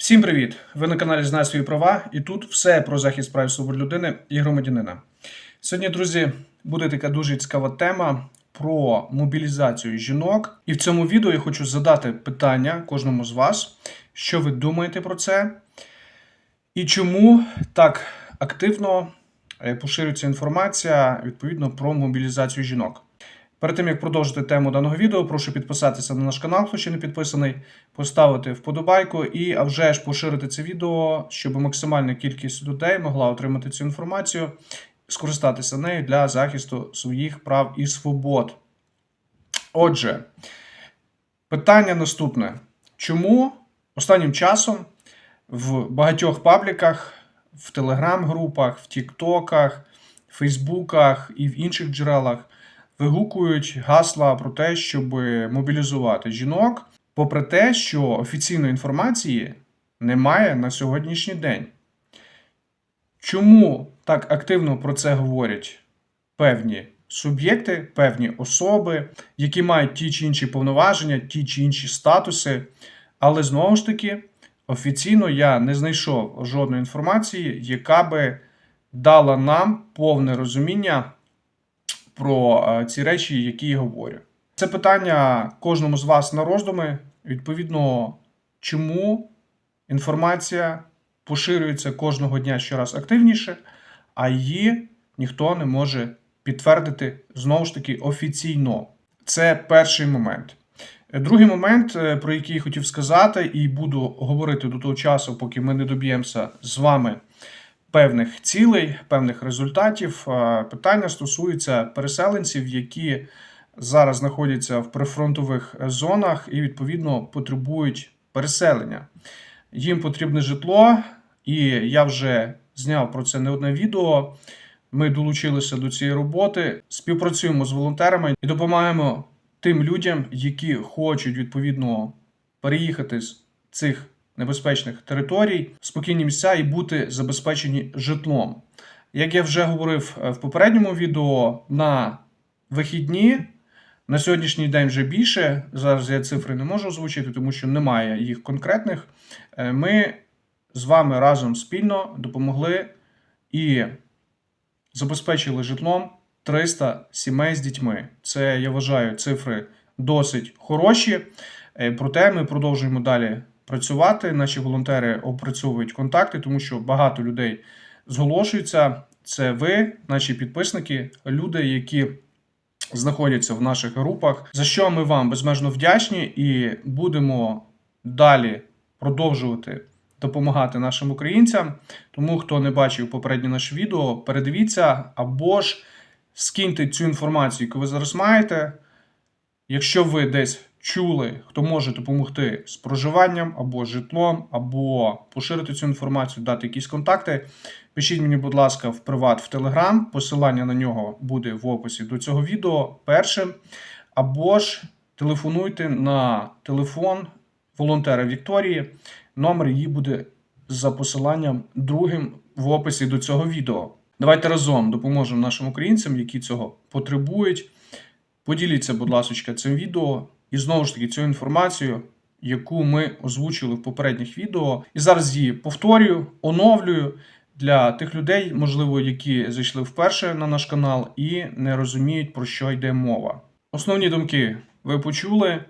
Всім привіт! Ви на каналі Знай свої права, і тут все про захист прав і свобод людини і громадянина. Сьогодні, друзі, буде така дуже цікава тема про мобілізацію жінок. І в цьому відео я хочу задати питання кожному з вас, що ви думаєте про це, і чому так активно е, поширюється інформація відповідно про мобілізацію жінок. Перед тим як продовжити тему даного відео, прошу підписатися на наш канал, хто ще не підписаний, поставити вподобайку і а вже ж поширити це відео, щоб максимальна кількість людей могла отримати цю інформацію, скористатися нею для захисту своїх прав і свобод. Отже, питання наступне: чому останнім часом в багатьох пабліках, в телеграм-групах, в Тіктоках, Фейсбуках і в інших джерелах вигукують гасла про те, щоб мобілізувати жінок, попри те, що офіційної інформації немає на сьогоднішній день. Чому так активно про це говорять певні суб'єкти, певні особи, які мають ті чи інші повноваження, ті чи інші статуси, але знову ж таки, офіційно я не знайшов жодної інформації, яка би дала нам повне розуміння про е, ці речі, які я говорю. Це питання кожному з вас на роздуми. Відповідно, чому інформація поширюється кожного дня щораз активніше, а її ніхто не може підтвердити знову ж таки офіційно. Це перший момент. Другий момент, е, про який я хотів сказати, і буду говорити до того часу, поки ми не доб'ємося з вами певних цілей, певних результатів. Питання стосується переселенців, які зараз знаходяться в прифронтових зонах і відповідно потребують переселення. Їм потрібне житло, і я вже зняв про це не одне відео. Ми долучилися до цієї роботи, співпрацюємо з волонтерами і допомагаємо тим людям, які хочуть відповідно переїхати з цих небезпечних територій, спокійні місця і бути забезпечені житлом. Як я вже говорив е, в попередньому відео, на вихідні на сьогоднішній день вже більше. Зараз я цифри не можу озвучити, тому що немає їх конкретних. Е, Ми з вами разом спільно допомогли і забезпечили житлом 300 сімей з дітьми. Це я вважаю цифри досить хороші. Е, Проте ми продовжуємо далі працювати. Наші волонтери опрацьовують контакти, тому що багато людей зголошуються. Це ви, наші підписники, люди, які знаходяться в наших групах. За що ми вам безмежно вдячні і будемо далі продовжувати допомагати нашим українцям. Тому, хто не бачив попереднє наше відео, передивіться або ж скиньте цю інформацію, яку ви зараз маєте. Якщо ви десь чули, хто може допомогти з проживанням або житлом, або поширити цю інформацію, дати якісь контакти, пишіть мені, будь ласка, в приват в Телеграм. Посилання на нього буде в описі до цього відео першим. Або ж телефонуйте на телефон волонтера Вікторії. Номер її буде за посиланням другим в описі до цього відео. Давайте разом допоможемо нашим українцям, які цього потребують. Поділіться, будь ласка, цим відео і знову ж таки цю інформацію, яку ми озвучили в попередніх відео. І зараз її повторюю, оновлюю для тих людей, можливо, які зайшли вперше на наш канал і не розуміють, про що йде мова. Основні думки ви почули.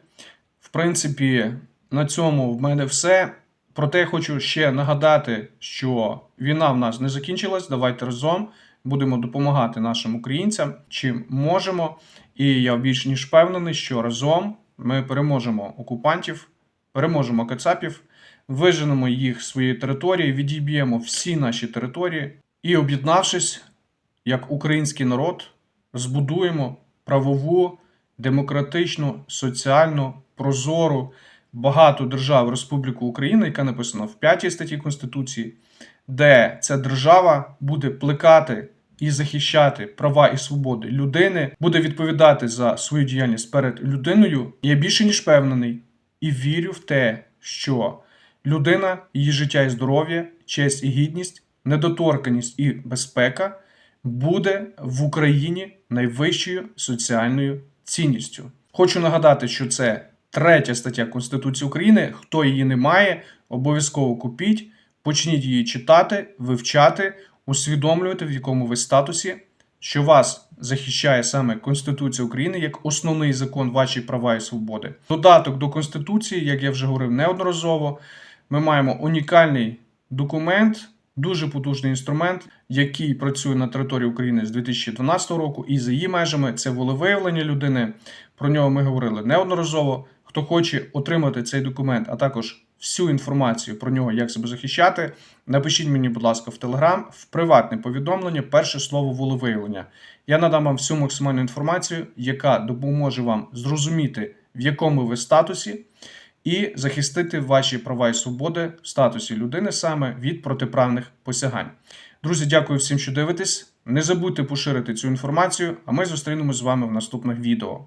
В принципі, на цьому в мене все. Проте хочу ще нагадати, що війна в нас не закінчилась. Давайте разом будемо допомагати нашим українцям, чим можемо. І я більш ніж впевнений, що разом ми переможемо окупантів, переможемо кацапів, виженемо їх з своєї території, відіб'ємо всі наші території і, об'єднавшись як український народ, збудуємо правову, демократичну, соціальну, прозору, багату державу Республіку Україна, яка написана в 5 статті Конституції, де ця держава буде плекати і захищати права і свободи людини, буде відповідати за свою діяльність перед людиною. Я більше ніж впевнений і вірю в те, що людина, її життя і здоров'я, честь і гідність, недоторканість і безпека буде в Україні найвищою соціальною цінністю. Хочу нагадати, що це третя стаття Конституції України. Хто її не має, обов'язково купіть, почніть її читати, вивчати, усвідомлювати, в якому ви статусі, що вас захищає саме Конституція України як основний закон ваші права і свободи. Додаток до Конституції, як я вже говорив неодноразово, ми маємо унікальний документ, дуже потужний інструмент, який працює на території України з 2012 року і за її межами це волевиявлення людини. Про нього ми говорили неодноразово. Хто хоче отримати цей документ, а також всю інформацію про нього, як себе захищати, напишіть мені, будь ласка, в Телеграм в приватне повідомлення, перше слово волевиявлення. Я надам вам всю максимальну інформацію, яка допоможе вам зрозуміти, в якому ви статусі, і захистити ваші права і свободи в статусі людини саме від протиправних посягань. Друзі, дякую всім, що дивитесь. Не забудьте поширити цю інформацію, а ми зустрінемось з вами в наступних відео.